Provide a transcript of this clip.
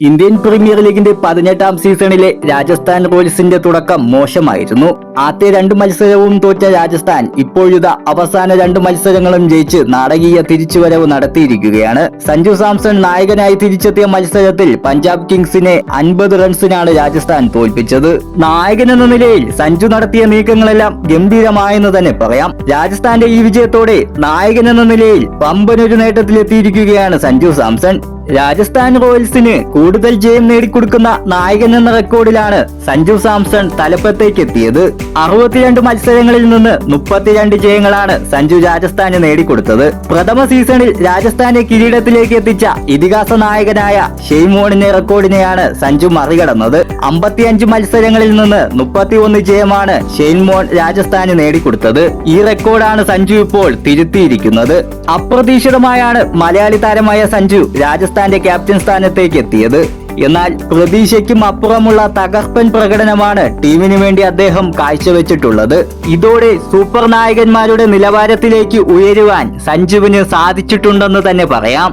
Indian premier ലീഗിന്റെ പതിനെട്ടാം സീസണിലെ രാജസ്ഥാൻ റോയൽസിന്റെ തുടക്കം മോശമായിരുന്നു. ആദ്യ രണ്ട് മത്സരവും തോറ്റ രാജസ്ഥാൻ ഇപ്പോഴുത അവസാന രണ്ട് മത്സരങ്ങളും ജയിച്ച് നാടകീയ തിരിച്ചുവരവ് നടത്തിയിരിക്കുകയാണ്. സഞ്ജു സാംസൺ നായകനായി തിരിച്ചെത്തിയ മത്സരത്തിൽ പഞ്ചാബ് കിങ്സിനെ അൻപത് റൺസിനാണ് രാജസ്ഥാൻ തോൽപ്പിച്ചത്. നായകൻ എന്ന നിലയിൽ സഞ്ജു നടത്തിയ നീക്കങ്ങളെല്ലാം ഗംഭീരമായെന്ന് തന്നെ പറയാം. രാജസ്ഥാന്റെ ഈ വിജയത്തോടെ നായകൻ എന്ന നിലയിൽ പമ്പനൊരു നേട്ടത്തിലെത്തിയിരിക്കുകയാണ് സഞ്ജു സാംസൺ. രാജസ്ഥാൻ റോയൽസിന് കൂടുതൽ ജയം നേടിക്കൊടുക്കുന്ന നായകൻ എന്ന റെക്കോർഡിലാണ് സഞ്ജു സാംസൺ തലപ്പത്തേക്ക് എത്തിയത് അറുപത്തിരണ്ട് മത്സരങ്ങളിൽ നിന്ന് മുപ്പത്തിരണ്ട് ജയങ്ങളാണ് സഞ്ജു രാജസ്ഥാന് നേടിക്കൊടുത്തത്. പ്രഥമ സീസണിൽ രാജസ്ഥാനെ കിരീടത്തിലേക്ക് എത്തിച്ച ഇതിഹാസ നായകനായ ഷെയ്മോണിന്റെ റെക്കോർഡിനെയാണ് സഞ്ജു മറികടന്നത്. അമ്പത്തിയഞ്ച് മത്സരങ്ങളിൽ നിന്ന് മുപ്പത്തിയൊന്ന് ജയമാണ് ഷെയ്ൻമോൺ രാജസ്ഥാന് നേടിക്കൊടുത്തത്. ഈ റെക്കോർഡാണ് സഞ്ജു ഇപ്പോൾ തിരുത്തിയിരിക്കുന്നത്. അപ്രതീക്ഷിതമായാണ് മലയാളി താരമായ സഞ്ജു രാജസ്ഥാന്റെ ക്യാപ്റ്റൻ സ്ഥാനത്തേക്ക് എത്തിയത്. എന്നാൽ പ്രതീക്ഷയ്ക്കും അപ്പുറമുള്ള തകർപ്പൻ പ്രകടനമാണ് ടീമിന് വേണ്ടി അദ്ദേഹം കാഴ്ചവെച്ചിട്ടുള്ളത്. ഇതോടെ സൂപ്പർ നായകന്മാരുടെ നിലവാരത്തിലേക്ക് ഉയരുവാൻ സഞ്ജുവിന് സാധിച്ചിട്ടുണ്ടെന്ന് തന്നെ പറയാം.